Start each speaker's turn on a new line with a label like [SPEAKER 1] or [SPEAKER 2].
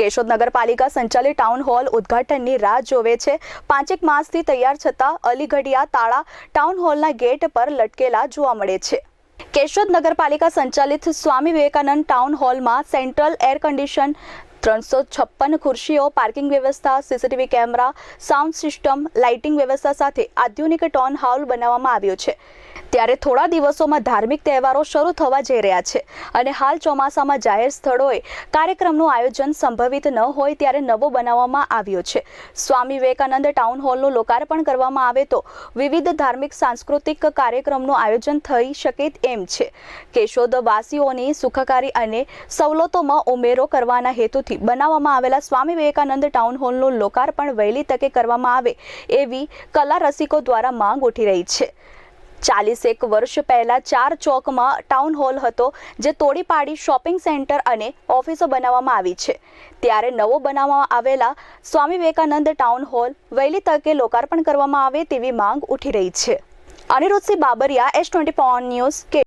[SPEAKER 1] કેશોદ નગરપાલિકા સંચાલિત town hall ઉદ્ઘાટનની રાહ જોવે છે. પાંચેક માસથી તૈયાર છતાં અલીગઢિયા તાળા ટાઉન હોલના ગેટ પર લટકેલા જોવા મળે છે. કેશોદ નગરપાલિકા સંચાલિત સ્વામી વિવેકાનંદ ટાઉન હોલમાં સેન્ટ્રલ એર કન્ડિશન ત્રણસો છપ્પન ખુરશીઓ, પાર્કિંગ વ્યવસ્થા, CCTV camera, sound system, lighting વ્યવસ્થા સાથે આધુનિક ટાઉન હોલ બનાવવામાં આવ્યો છે. ત્યારે થોડા દિવસોમાં ધાર્મિક તહેવારો શરૂ થવા જઈ રહ્યા છે અને હાલ ચોમાસામાં જાહેર સ્થળોએ કાર્યક્રમનું આયોજન સંભવિત ન હોય ત્યારે નવો બનાવવામાં આવ્યો છે. સ્વામી વિવેકાનંદ ટાઉન હોલનું લોકાર્પણ કરવામાં આવે તો વિવિધ ધાર્મિક, સાંસ્કૃતિક કાર્યક્રમનું આયોજન થઈ શકે એમ છે. કેશોદવાસીઓની સુખકારી અને સવલતોમાં ઉમેરો કરવાના હેતુથી બનાવવામાં આવેલા સ્વામી વિવેકાનંદ ટાઉન હોલનું લોકાર્પણ વહેલી તકે કરવામાં આવે એવી કલા રસિકો દ્વારા માંગ ઉઠી રહી છે. ચાલીસેક વર્ષ પહેલા ચાર ચોકમાં ટાઉન હોલ હતો, જે તોડી પાડી શોપિંગ સેન્ટર અને ઓફિસો બનાવવામાં આવી છે. ત્યારે નવો બનાવવામાં આવેલા સ્વામી વિવેકાનંદ ટાઉન હોલ વહેલી તકે લોકાર્પણ કરવામાં આવે તેવી માંગ ઉઠી રહી છે. Aniruddhsinh Babariya S twenty news કે